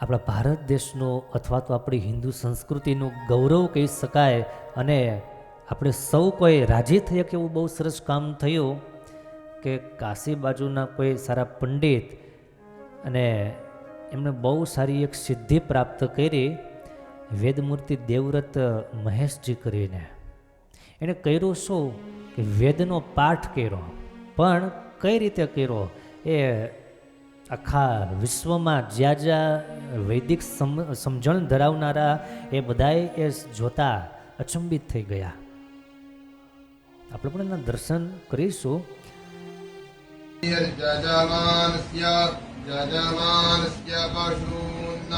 આપણા ભારત દેશનો અથવા તો આપણી હિન્દુ સંસ્કૃતિનું ગૌરવ કહી શકાય અને આપણે સૌ કોઈ રાજી થઈએ કે એવું બહુ સરસ કામ થયું કે કાશી બાજુના કોઈ સારા પંડિત અને એમણે બહુ સારી એક સિદ્ધિ પ્રાપ્ત કરી, વેદમૂર્તિ દેવવ્રત મહેશજી કરીને. એણે કર્યું શું? કે વેદનો પાઠ કર્યો. પણ કઈ રીતે કર્યો? એ આખા વિશ્વમાં જ્યાં જ્યાં વૈદિક સમ સમજણ ધરાવનારા એ બધાએ એ જોતા અચંબિત થઈ ગયા આપણે પણ એના દર્શન કરીશું यजमानस्य यजमानस्य पशून्न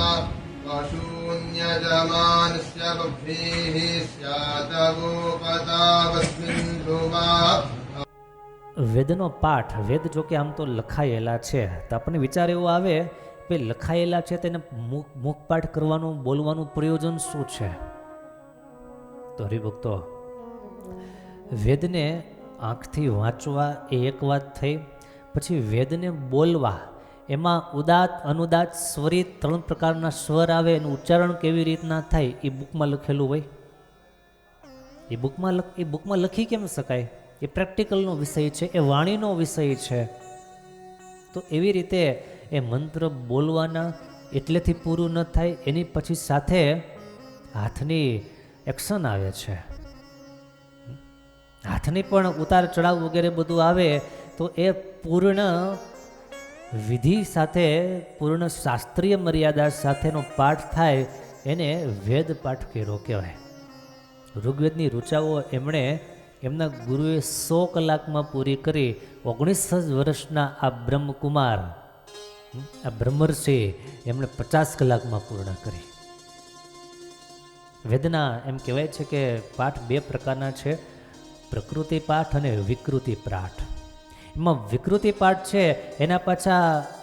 पशून्यजमानस्य बह्वीः स्यातगोपतावस्मिन् ध्रुवा વેદનો પાઠ, વેદ જો કે આમ તો લખાયેલા છે. તો આપણને વિચાર એવો આવે કે લખાયેલા છે તેને મુખ મુખપાઠ કરવાનું, બોલવાનું પ્રયોજન શું છે? તો હરિભક્તો, વેદને આંખથી વાંચવા એ એક વાત થઈ, પછી વેદને બોલવા, એમાં ઉદાત, અનુદાત સ્વરિત ત્રણ પ્રકારના સ્વર આવે એનું ઉચ્ચારણ કેવી રીતના થાય એ બુકમાં લખેલું હોય? એ બુકમાં એ બુકમાં લખી કેમ શકાય? એ પ્રેક્ટિકલનો વિષય છે, એ વાણીનો વિષય છે. તો એવી રીતે એ મંત્ર બોલવાના એટલેથી પૂરું ન થાય, એની પછી સાથે હાથની એક્શન આવે છે. હાથની પણ ઉતાર ચડાવ વગેરે બધું આવે, તો એ પૂર્ણ વિધિ સાથે, પૂર્ણ શાસ્ત્રીય મર્યાદા સાથેનો પાઠ થાય, એને વેદ પાઠ કેરો કહેવાય. ઋગ્વેદની ઋચાઓ એમણે એમના ગુરુએ સો કલાકમાં પૂરી કરી ઓગણીસ જ વર્ષના આ બ્રહ્મકુમાર હમ, આ બ્રહ્મર્ષિ એમણે પચાસ કલાકમાં પૂર્ણ કરી. વેદના એમ કહેવાય છે કે પાઠ બે પ્રકારના છે પ્રકૃતિ પાઠ અને વિકૃતિ પાઠ એમાં વિકૃતિ પાઠ છે એના પાછા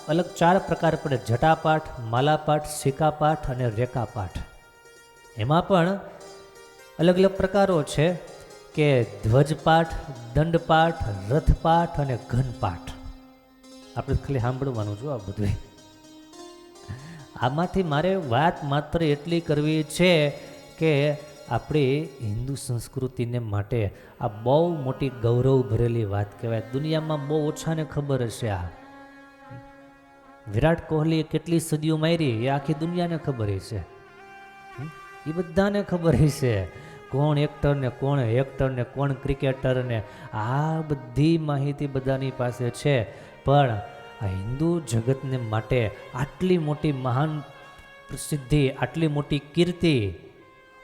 અલગ ચાર પ્રકાર પડે જટાપાઠ માલાપાઠ માલા પાઠ સિકા પાઠ અને રેખા પાઠ. એમાં પણ અલગ અલગ પ્રકારો છે કે ધ્વજપાઠ, દંડપાઠ, રથપાઠ અને ઘનપાઠ. આપણે ખાલી સાંભળવાનું જો આ બધું આમાંથી મારે વાત માત્ર એટલી કરવી છે કે આપણી હિન્દુ સંસ્કૃતિને માટે આ બહુ મોટી ગૌરવ ભરેલી વાત કહેવાય. દુનિયામાં બહુ ઓછાને ખબર હશે આ. વિરાટ કોહલીએ કેટલી સદીઓ મારી, એ આખી દુનિયાને ખબર હશે. એ બધાને ખબર હશે. કોણ એક્ટર ને કોણ હેક્ટર ને કોણ ક્રિકેટર ને આ બધી માહિતી બધાની પાસે છે. પણ આ હિન્દુ જગતને માટે આટલી મોટી મહાન પ્રસિદ્ધિ, આટલી મોટી કીર્તિ,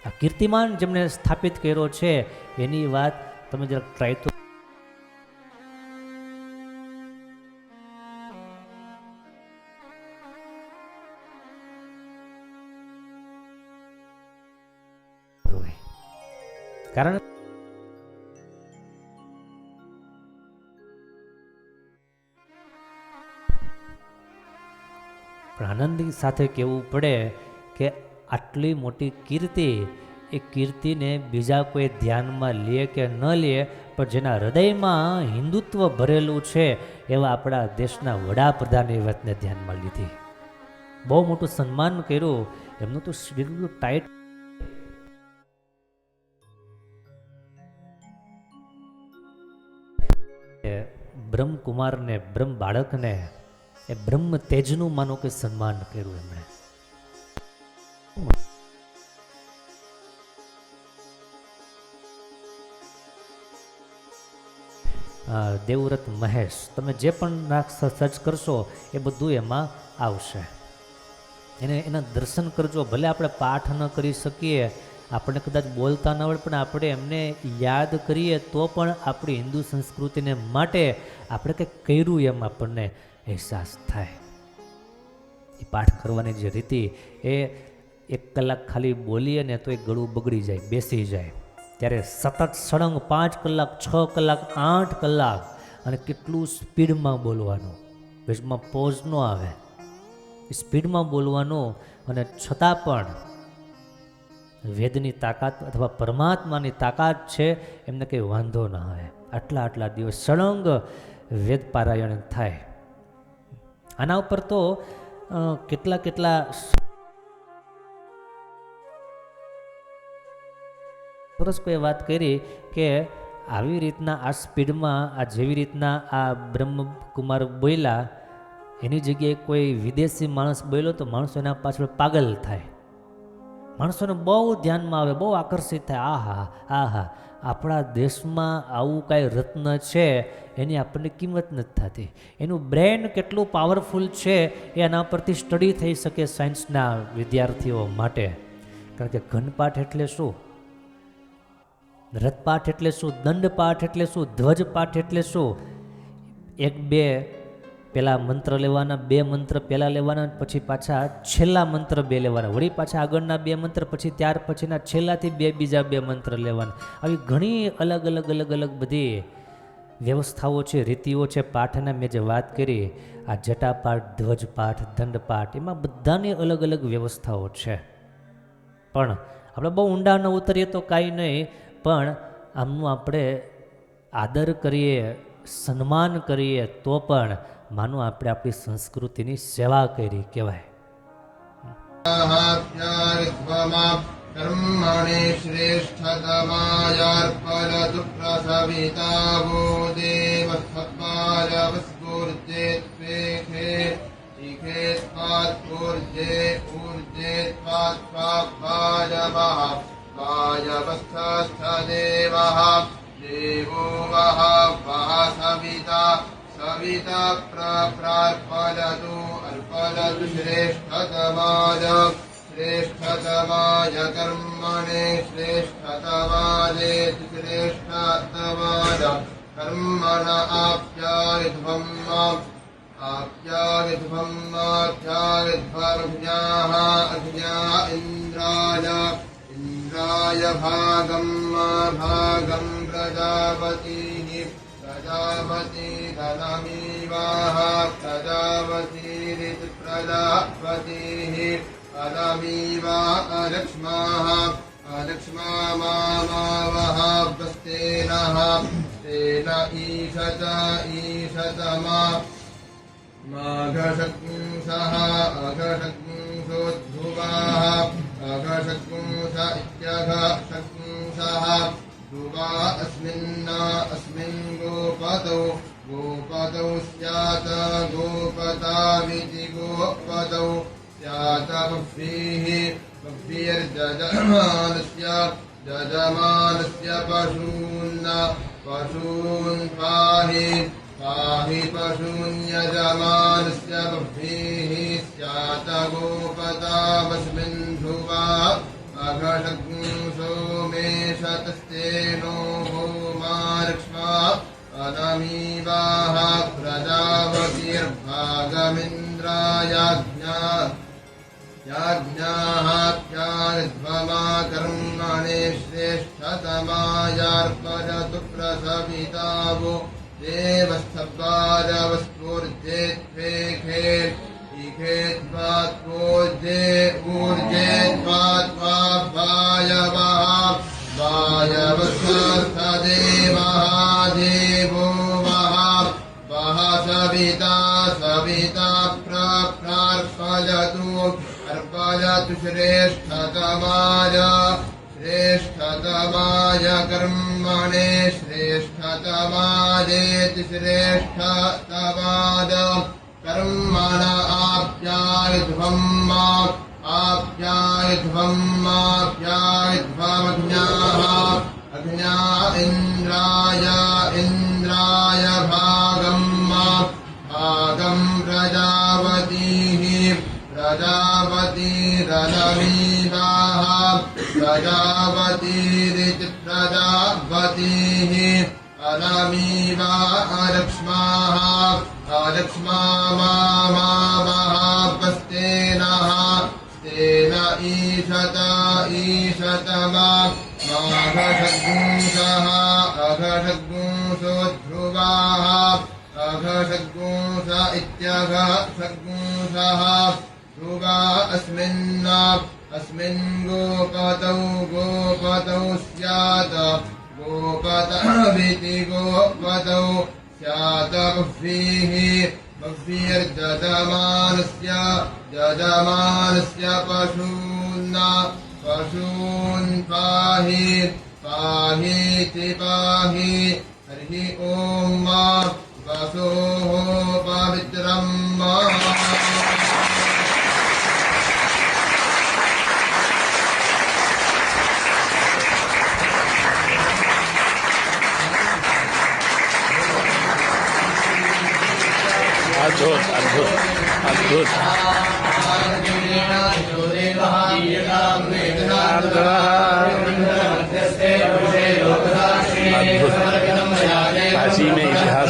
આ કીર્તિમાન જેમણે સ્થાપિત કર્યો છે, એની વાત તમે જરાક ટ્રાય તો કારણ આનંદ સાથે કહેવું પડે કે આટલી મોટી કીર્તિ એ કીર્તિને બીજા કોઈ ધ્યાનમાં લે કે ન લે, પણ જેના હૃદયમાં હિન્દુત્વ ભરેલું છે, એવા આપણા દેશના વડાપ્રધાન એ વાતને ધ્યાનમાં લીધી. બહુ મોટું સન્માન કર્યું. એમનું તો એટલું ટાઈટ બ્રહ્મકુમારને, બ્રહ્મ બાળકને એ બ્રહ્મ તેજનું માનો કે સન્માન કર્યું એમણે. દેવવ્રત મહેશ, તમે જે પણ સર્ચ કરશો એ બધું એમાં આવશે. એને એના દર્શન કરજો, ભલે આપણે પાઠ ન કરી શકીએ આપણને કદાચ બોલતા ન આવડે પણ આપણે એમને યાદ કરીએ તો પણ આપણી હિન્દુ સંસ્કૃતિને માટે આપણે કંઈક કર્યું એમ આપણને અહેસાસ થાય. એ પાઠ કરવાની જે રીતિ, એ એક કલાક ખાલી બોલીએ ને તો એ ગળું બગડી જાય, બેસી જાય. ત્યારે સતત સળંગ પાંચ કલાક, છ કલાક, આઠ કલાક અને કેટલું સ્પીડમાં બોલવાનું. વચમાં પોઝ ન આવે. સ્પીડમાં બોલવાનું અને છતાં પણ વેદની તાકાત અથવા પરમાત્માની તાકાત છે, એમને કંઈ વાંધો ન આવે. આટલા આટલા દિવસ સળંગ વેદ પારાયણ થાય. આના ઉપર તો કેટલા કેટલા સરસ કોઈ વાત કરી કે આવી રીતના આ સ્પીડમાં, આ જેવી રીતના આ બ્રહ્મકુમાર બોલ્યા, એની જગ્યાએ કોઈ વિદેશી માણસ બોલ્યો તો માણસો એના પાછળ પાગલ થાય. માણસોને બહુ ધ્યાનમાં આવે, બહુ આકર્ષિત થાય, આહા આહા, આપણા દેશમાં આવું કાંઈ રત્ન છે, એની આપણને કિંમત નથી થતી. એનું બ્રેન કેટલું પાવરફુલ છે, એ એના પરથી સ્ટડી થઈ શકે સાયન્સના વિદ્યાર્થીઓ માટે. કારણ કે ઘનપાઠ એટલે શું? રથપાઠ એટલે શું? દંડપાઠ એટલે શું? ધ્વજપાઠ એટલે શું? એક બે પેલા મંત્ર લેવાના, બે મંત્ર પહેલાં લેવાના, પછી પાછા છેલ્લા મંત્ર બે લેવાના. વળી પાછા આગળના બે મંત્ર, પછી ત્યાર પછીના છેલ્લાથી બે, બીજા બે મંત્ર લેવાના. આવી ઘણી અલગ અલગ અલગ અલગ બધી વ્યવસ્થાઓ છે, રીતિઓ છે. પાઠને મેં જે વાત કરી, આ જટાપાઠ, ધ્વજપાઠ, દંડપાઠ, એમાં બધાની અલગ અલગ વ્યવસ્થાઓ છે. પણ આપણે બહુ ઊંડા ન ઉતરીએ તો કાંઈ નહીં, પણ આમનું આપણે આદર કરીએ, સન્માન કરીએ, તો પણ માનો આપણે આપણી સંસ્કૃતિની સેવા કરી કહેવાય ्यारिध्वमा कर्मणि श्रेष्ठतमायार्पलतु प्रसविता वो देवस्फत्वायवस्फूर्जेत्पेखे शिखेत्पात्पूर्जे ऊर्जेत्पात्पायवः वायवस्थस्थदेवः देवो वः वः सविता सविता प्रार्पलतु अर्पलतु श्रेष्ठतमाय श्रेष्ठतमाय कर्मणे श्रेष्ठतमादेति श्रेष्ठतमाय कर्मण आप्यायध्वम् आप्यायध्वम् आप्यायध्वमज्ञाः अज्ञा इन्द्राय इन्द्राय भागम् भागम् प्रजापतिः प्रजापति धनमीवाः प्रजापतिरिति प्रजापतिः अलमीवा अलक्ष्माः अलक्ष्मा मामावः वस्तेनः तेन ईशत ईशतमा माघशग्ंसः अघशग्ंसोद्भुवाः अघशग्ंस इत्यघशग्ंसः ध्रुवा अस्मिन्न अस्मिन् गोपतौ गोपतौ स्यात् गोपतामिति गोपतौ स्यात् बह्वीः बह्वीर्जजमानस्य जजमानस्य पशून् पशून् पाहि पाहि पशून् यजमानस्य बह्वीः स्यात् गोपतामस्मिन् ध्रुवा अघटग्ंसो मे शतस्तेनो भूमार्क्ष्मा अनमीवाः प्रजापतिर्भागमिन्द्रायाज्ञा याज्ञाहाप्याध्वमा कर्मणे श्रेष्ठतमायार्पयतु प्रसविता श्रेष्ठतमाय श्रेष्ठतमाय कर्मणे श्रेष्ठतमादेति श्रेष्ठतमाद कर्मण आप्यायध्वम् आप्यायध्वम् आप्यायध्वमज्ञाः अज्ञा इन्द्राय इन्द्राय भागम् भागम् प्रजापतिः प्रजापतिरनमीवाः प्रजापतिरिति प्रजापतिः अनमीवा अलक्ष्माः अलक्ष्मा मामावहापस्तेनः तेन ईशत ईशतमा माघषग्ंसः अघषग्ंसोध्रुवाः अघषग्ंस इत्यघषग्ंसः ध्रुवा अस्मिन् अस्मिन् गोपतौ गोपतौ स्यात् गोपतविति गोपतौ स्यात् बह्वीः बह्वीर्जजमानस्य जजमानस्य पशून् पशून् पाहि पाहीति पाहि हरिः ॐ मा वसोः पवित्रं मा ગુડ काशी में इतिहास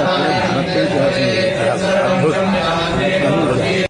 भारत में इतिहास अद्भुत